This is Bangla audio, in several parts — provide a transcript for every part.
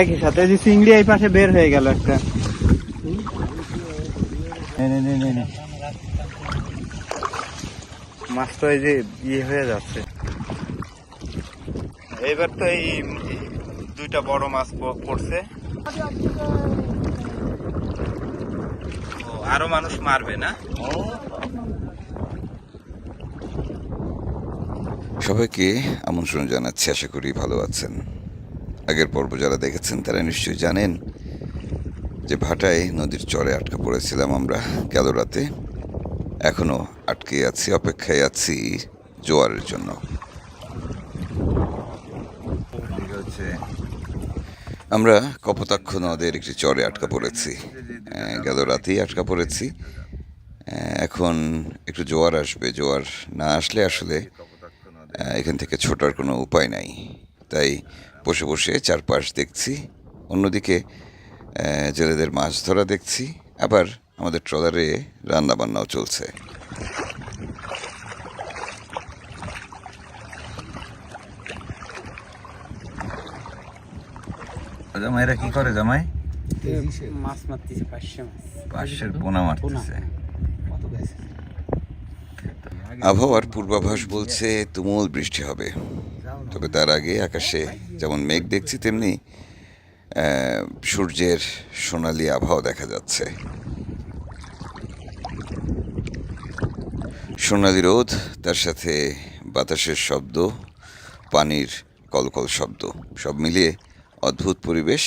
একই সাথে যে চিংড়ি এই পাশে বের হয়ে গেল একটা। নে, নে, নে, নে, নে। মাছ তো এই যে ইয়ে হয়ে যাচ্ছে। এইবার তো এই দুইটা বড় মাছ পড়ছে। আরও মানুষ মারবে না? সবাইকে আমন্ত্রণ জানাচ্ছি আশা করি ভালো আছেন। আগের পর্ব যারা দেখেছেন, তারা নিশ্চয়ই জানেন যে ভাটায় নদীর চরে আটকা পড়েছিলাম আমরা গেল রাতে। এখনও আটকে আছি, অপেক্ষায় আছি জোয়ারের জন্য। আমরা কপোতাক্ষ নদের একটি চরে আটকা পড়েছি। গেল রাতেই আটকা পড়েছি। এখন একটু জোয়ার আসবে। জোয়ার না আসলে আসলে এখান থেকে ছোটার কোনো উপায় নাই। তাই বসে বসে চারপাশ দেখছি। অন্যদিকে জেলেদের মাছ ধরা দেখছি। আবার আমাদের ট্রলারে রান্নাবান্নাও চলছে। জামাইরা কি করে জামাই? মাছ মারতেছে পাঁচশো পোনা মারতেছে। আবহাওয়ার পূর্বাভাস বলছে তুমুল বৃষ্টি হবে। তবে তার আগে আকাশে যেমন মেঘ দেখছি তেমনি সূর্যের সোনালি আবহাওয়া দেখা যাচ্ছে। সোনালি রোদ তার সাথে বাতাসের শব্দ পানির কলকল শব্দ সব মিলিয়ে অদ্ভুত পরিবেশ।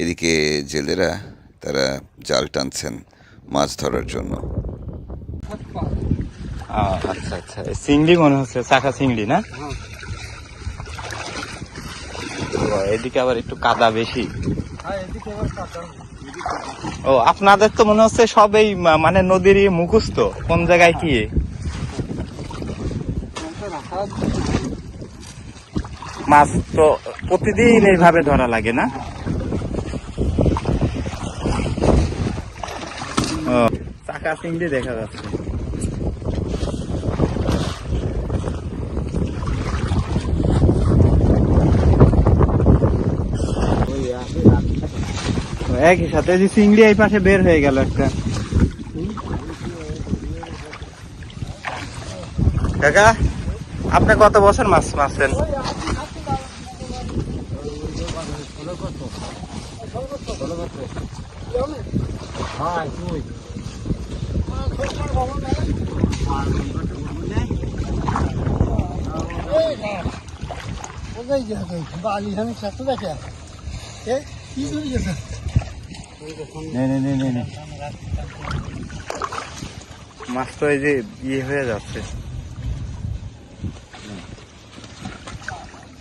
এদিকে জেলেরা তারা জাল টানছেন মাছ ধরার জন্য। আচ্ছা আচ্ছা। চিংড়ি মনে হচ্ছে চাকা চিংড়ি না? ও, এদিকে আবার একটু কাদা বেশি। ও আপনাদের তো মনে হচ্ছে সব এই মানে নদীরই মুখস্থ কোন জায়গায় কি? মাছ তো প্রতিদিন এইভাবে ধরা লাগে না? চাকা চিংড়ি দেখা যাচ্ছে তো একই সাথে যে চিংড়ি এই পাশে বের হয়ে গেল একটা। কাকা, আপনি কত বছর মাছ মারছেন? বালি আমি সাথে দেখে। কি চলে গেছে? মাছ তো এই যে ইয়ে হয়ে যাচ্ছে।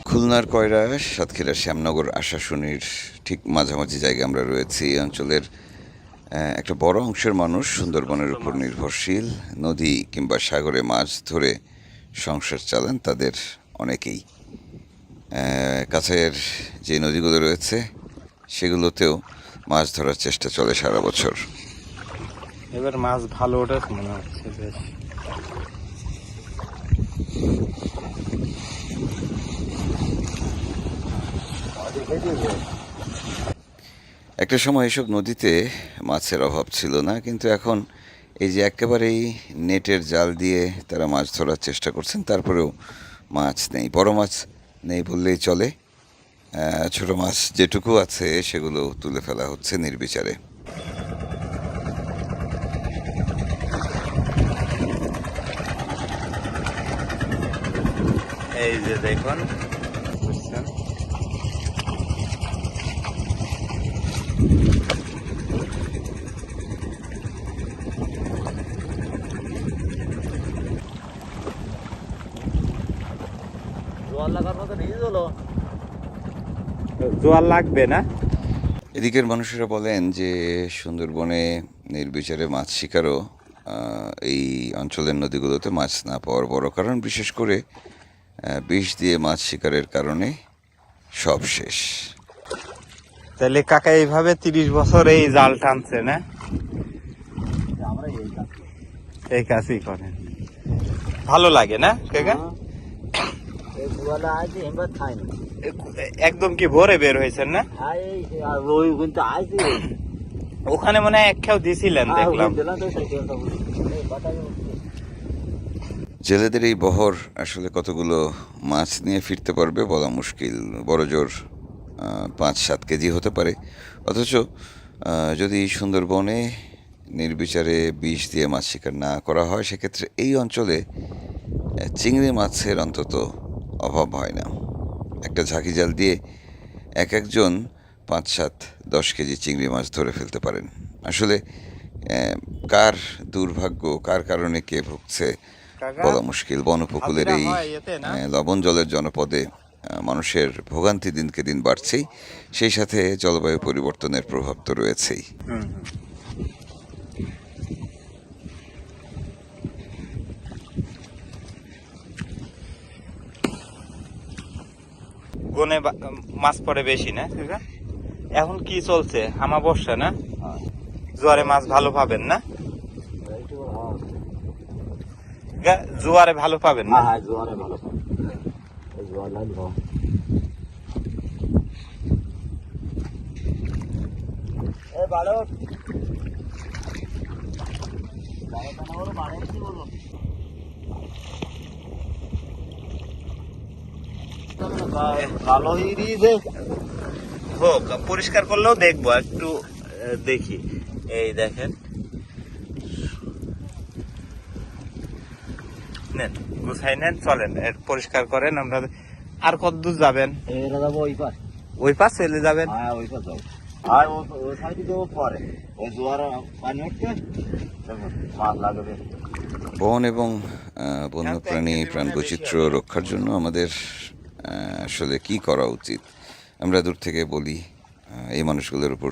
খুলনার কয়রা সাতক্ষীরা শ্যামনগর আশাশুনির ঠিক মাঝামাঝি জায়গায় আমরা রয়েছি। এই অঞ্চলের একটা বড় অংশের মানুষ সুন্দরবনের উপর নির্ভরশীল। নদী কিংবা সাগরে মাছ ধরে সংসার চালান তাদের অনেকেই। কাছের যে নদীগুলো রয়েছে, সেগুলোতেও মাছ ধরার চেষ্টা চলে সারা বছর। এবার মাছ ভালো ওঠে মনে হচ্ছে বেশ। একটা সময় এসব নদীতে মাছের অভাব ছিল না কিন্তু এখন এই যে একেবারেই নেটের জাল দিয়ে তারা মাছ ধরার চেষ্টা করছেন তারপরেও মাছ নেই বড় মাছ নেই বললেই চলে। ছোট মাছ যেটুকু আছে, সেগুলো তুলে ফেলা হচ্ছে নির্বিচারে এই যে দেখুন? জোয়ার লাগার মতো নিয়ে চলো জোয়ার লাগবে না। এদিকের মানুষেরা বলেন যে সুন্দরবনে নির্বিচারে মাছ শিকারও এই অঞ্চলের নদীগুলোতে মাছ না পাওয়ার বড় কারণ বিশেষ করে বিষ দিয়ে মাছ শিকারের কারণে সব শেষ। তাহলে কাকা এইভাবে তিরিশ বছর এই জাল টানছে না? এই এই কাজই করেন। ভালো লাগে না কাকা এই জোয়ালা আছে এবার খাই না এ- একদম কি ভোরে বের হয়েছেন না? কিন্তু ওখানে মনে হয় এক খেয়াও দিছিলেন দেখলাম। জেলেদের এই বহর আসলে কতগুলো মাছ নিয়ে ফিরতে পারবে বলা মুশকিল। বড় জোর পাঁচ সাত কেজি হতে পারে। অথচ যদি সুন্দরবনে নির্বিচারে বিষ দিয়ে মাছ শিকার না করা হয় সেক্ষেত্রে এই অঞ্চলে চিংড়ি মাছের অন্তত অভাব হয় না। একটা ঝাঁকি জাল দিয়ে এক একজন পাঁচ সাত দশ কেজি চিংড়ি মাছ ধরে ফেলতে পারেন। আসলে কার দুর্ভাগ্য কার কারণে কে ভুগছে বলা মুশকিল। বনপকুলের এই লবণ জলের জনপদে মানুষের ভোগান্তি দিনকে দিন বাড়ছেই। সেই সাথে জলবায়ু পরিবর্তনের প্রভাব তো রয়েছেই। গনে মাছ পড়ে বেশি না? এখন কি চলছে? আমা বর্ষা না জোয়ারে মাছ ভালো পাবেন না? জোয়ারে ভালো পাবেন না? হ্যাঁ হ্যাঁ জোয়ারে ভালো জোয়ালা ভালো এ বালক ভালো হিরিছে হোক পরিষ্কার করলেও দেখব একটু দেখি। এই দেখেন। নেন গুছাই নেন চলেন পরিষ্কার করেন আমরা আর কত দূর যাবেন যাব ওই পাশ। ওই পাশ চলে যাবেন? হ্যাঁ ওই পাশ যাব। আর ওই সাইডে যাব পরে। ওই জোয়ার পানি উঠছে তখন মাছ লাগবে। বন এবং বন্যপ্রাণী প্রাণ বৈচিত্র্য রক্ষার জন্য আমাদের আসলে কি করা উচিত? আমরা দূর থেকে বলি এই মানুষগুলোর উপর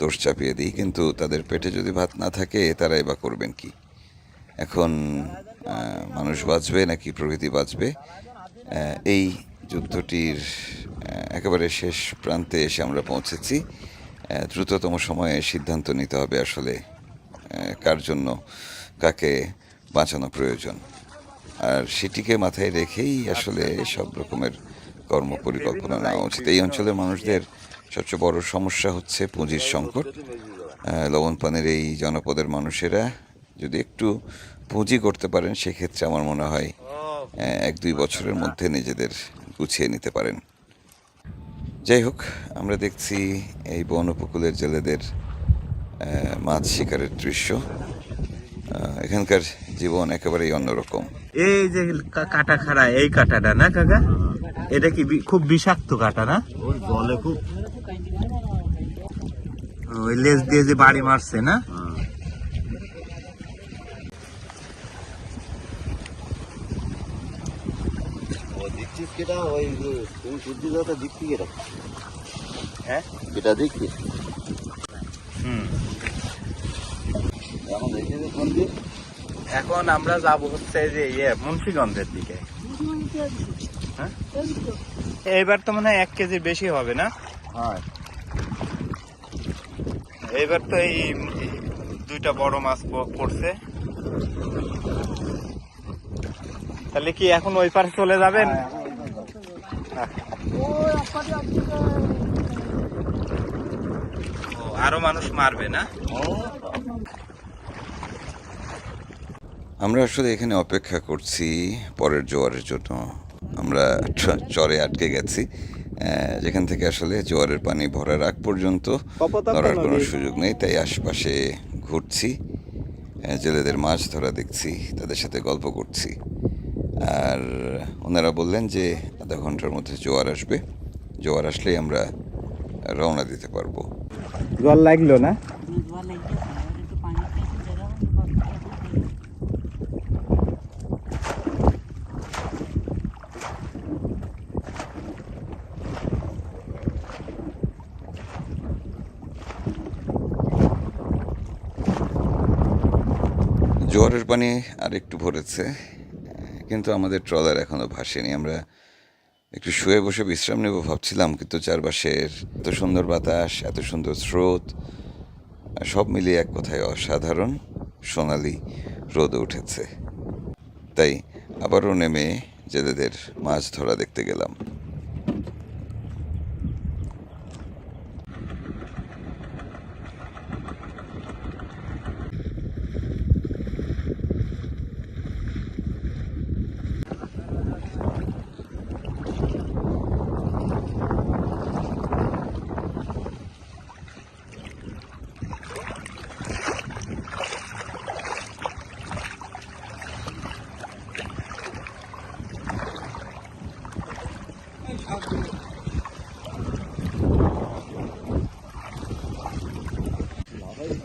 দোষ চাপিয়ে দিই, কিন্তু তাদের পেটে যদি ভাত না থাকে তারাই বা করবেন কি? এখন মানুষ বাঁচবে নাকি প্রকৃতি বাঁচবে? এই যুদ্ধটির একেবারে শেষ প্রান্তে এসে আমরা পৌঁছেছি। দ্রুততম সময়ে সিদ্ধান্ত নিতে হবে আসলে কার জন্য, কাকে বাঁচানো প্রয়োজন। আর সেটিকে মাথায় রেখেই আসলে সব রকমের কর্ম পরিকল্পনা নেওয়া উচিত। এই অঞ্চলের মানুষদের সবচেয়ে বড় সমস্যা হচ্ছে পুঁজির সংকট। লবণ পানের এই জনপদের মানুষেরা যদি একটু পুঁজি করতে পারেন, সেক্ষেত্রে আমার মনে হয় এক দুই বছরের মধ্যে নিজেদের গুছিয়ে নিতে পারেন। যাই হোক, আমরা দেখছি এই বন উপকূলের জেলেদের মাছ শিকারের দৃশ্য। এখানকার জীবন একেবারেই অন্যরকম। এই যে কাটা খাড়া এই কাটাটা না কাকা? এটা কি খুব বিষাক্ত কাটা না? জলে খুব ওই লেজ দিয়ে যে বাড়ি মারছে না? কেটা ওই তুমি সূর্য কেটা হ্যাঁ? কেটা দেখছি হুম। এখন দেখে যে কোন দিক? এখন আমরা যাব হচ্ছে যে ইয়ে মুন্সিগঞ্জের দিকে। হ্যাঁ? এইবার তো মনে হয় এক কেজির বেশি হবে না? হ্যাঁ। এইবার তো এই দুইটা বড় মাছ পড়ছে। তাহলে কি এখন ওই পারে চলে যাবেন? ও, আরও মানুষ মারবে না? আমরা আসলে এখানে অপেক্ষা করছি পরের জোয়ারের জন্য। আমরা চরে আটকে গেছি যেখান থেকে আসলে জোয়ারের পানি ভরার আগ পর্যন্ত ধরার কোনো সুযোগ নেই তাই আশপাশে ঘুরছি জেলেদের মাছ ধরা দেখছি তাদের সাথে গল্প করছি। আর ওনারা বললেন যে আধা ঘণ্টার মধ্যে জোয়ার আসবে জোয়ার আসলেই আমরা রওনা দিতে পারব। জল লাগল না? জোয়ারের পানি আর একটু ভরেছে, কিন্তু আমাদের ট্রলার এখনও ভাসেনি। আমরা একটু শুয়ে বসে বিশ্রাম নেব ভাবছিলাম, কিন্তু চারপাশের এত সুন্দর বাতাস, এত সুন্দর স্রোত, সব মিলিয়ে এক কথায় অসাধারণ সোনালি রোদ উঠেছে। তাই আবারও নেমে জেলেদের মাছ ধরা দেখতে গেলাম।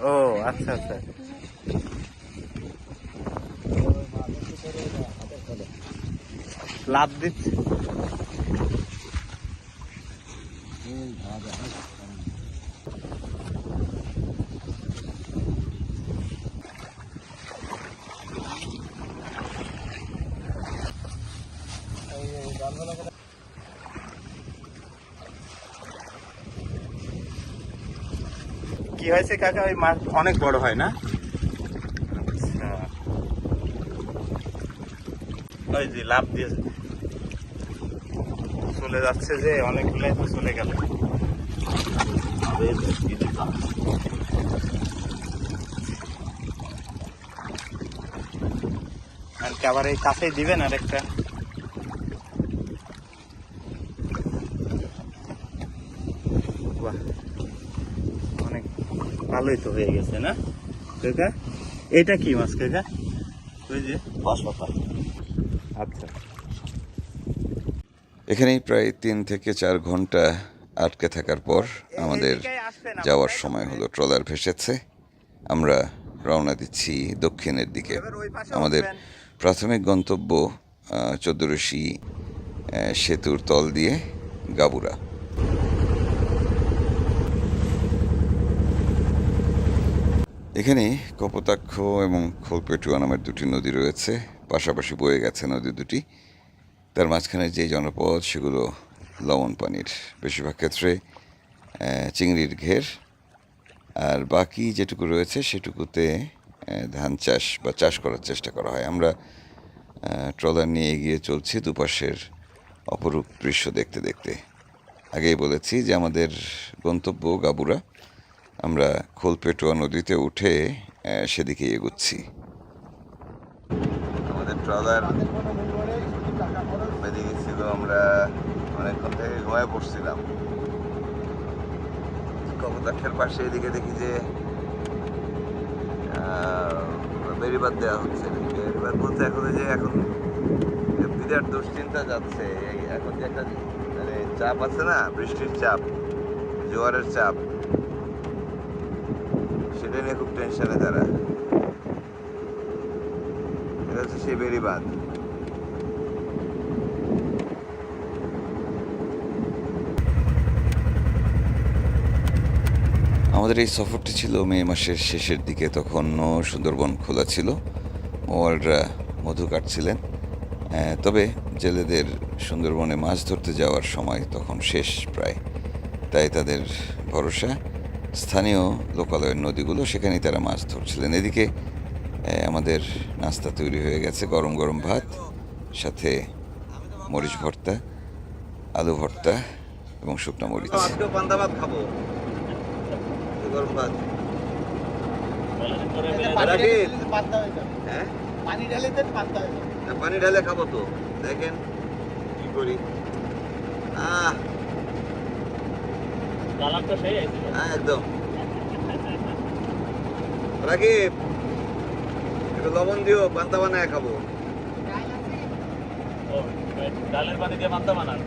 ও আচ্ছা আচ্ছা। লাভ দিচ্ছে। কি হয়েছে কাকা? ওই মাছ অনেক বড় হয় না? আচ্ছা। ওই যে লাভ দিয়েছে চলে যাচ্ছে যে, অনেকগুলাই তো চলে গেল। আর কি আবার এই কাছেই দিবেন আর একটা বাহ অনেক ভালোই তো হয়ে গেছে না? কাকা? এটা কি মাছ কাকা? ওই যে বাঁশপাতা। আচ্ছা। এখানেই প্রায় তিন থেকে চার ঘণ্টা আটকে থাকার পর আমাদের যাওয়ার সময় হলো ট্রলার ভেসেছে। আমরা রওনা দিচ্ছি দক্ষিণের দিকে। আমাদের প্রাথমিক গন্তব্য চোদ্দরশি সেতুর তল দিয়ে গাবুরা। এখানে কপোতাক্ষ এবং খোলপেটুয়া নামের দুটি নদী রয়েছে। পাশাপাশি বয়ে গেছে নদী দুটি। তার মাঝখানে যে জনপদ, সেগুলো লবণ পানির। বেশিরভাগ ক্ষেত্রে চিংড়ির ঘের। আর বাকি যেটুকু রয়েছে, সেটুকুতে ধান চাষ বা চাষ করার চেষ্টা করা হয়। আমরা ট্রলার নিয়ে এগিয়ে চলছি দুপাশের অপরূপ দৃশ্য দেখতে দেখতে। আগেই বলেছি যে আমাদের গন্তব্য গাবুরা। আমরা খোলপেটুয়া নদীতে উঠে সেদিকে এগুচ্ছি। আমাদের ট্রলার বেঁধে গেছিল, আমরা অনেকক্ষণ থেকে ঘুমায় পড়ছিলাম। কপোতাক্ষের পাশে এদিকে দেখি যে বেরিবাদ দেওয়া হচ্ছে বেরিবাদ বলতে এখন যে এখন বিরাট দুশ্চিন্তা যাচ্ছে এখন যে একটা মানে চাপ আছে না, বৃষ্টির চাপ, জোয়ারের চাপ সেটা নিয়ে খুব টেনশনে তারা এটা হচ্ছে সেই বেরিবাদ আমাদের এই সফরটি ছিল মে মাসের শেষের দিকে তখনও সুন্দরবন খোলা ছিল। মোয়ালরা মধু কাটছিলেন তবে জেলেদের সুন্দরবনে মাছ ধরতে যাওয়ার সময় তখন শেষ প্রায়। তাই তাদের ভরসা। স্থানীয় লোকালয়ের নদীগুলো সেখানেই তারা মাছ ধরছিলেন। এদিকে আমাদের নাস্তা তৈরি হয়ে গেছে, গরম গরম ভাত, সাথে মরিচ ভর্তা, আলু ভর্তা এবং শুকনো মরিচ। ভাত হয়ে? পানি ঢেলে খাব তো। দেখেন কি করি। আহ! একদম। রাকিব একটু লবণ দিও পান্তা বানায় খাব। ডালের পানি দিয়ে মান্তা বানান?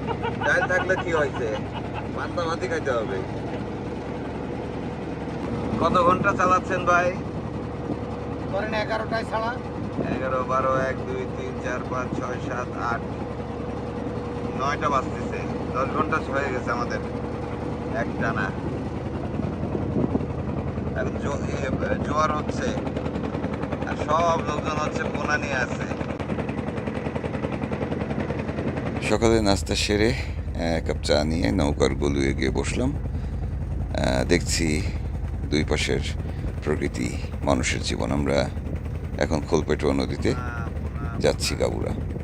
ডাল থাকলে কি হয়েছে? পান্তা ভাতই খাইতে হবে। কত ঘণ্টা চালাচ্ছেন ভাই? ধরেন এগারোটায় ছাড়া এগারো বারো এক দুই তিন চার পাঁচ ছয় সাত আট নয়টা বাজতেছে। দশ ঘণ্টা হয়ে গেছে আমাদের। এক টানা এখন জোয়ার হচ্ছে আর সব লোকজন হচ্ছে পোনা নিয়ে আছে। সকালে নাস্তা সেরে কাপ চা নিয়ে নৌকার গলুয়ে গিয়ে বসলাম। আহ, দেখছি দুই পাশের প্রকৃতি মানুষের জীবন। আমরা এখন খোলপেটুয়া নদীতে যাচ্ছি গাবুরা।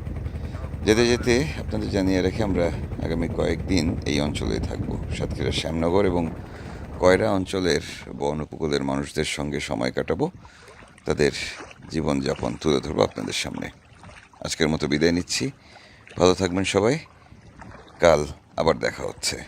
যেতে যেতে আপনাদের জানিয়ে রেখে, আমরা আগামী কয়েকদিন এই অঞ্চলে থাকব। সাতক্ষীরা শ্যামনগর এবং কয়রা অঞ্চলের বন উপকূলের মানুষদের সঙ্গে সময় কাটাবো। তাদের জীবনযাপন তুলে ধরবো আপনাদের সামনে। আজকের মতো বিদায় নিচ্ছি। ভালো থাকবেন সবাই। কাল আবার দেখা হচ্ছে।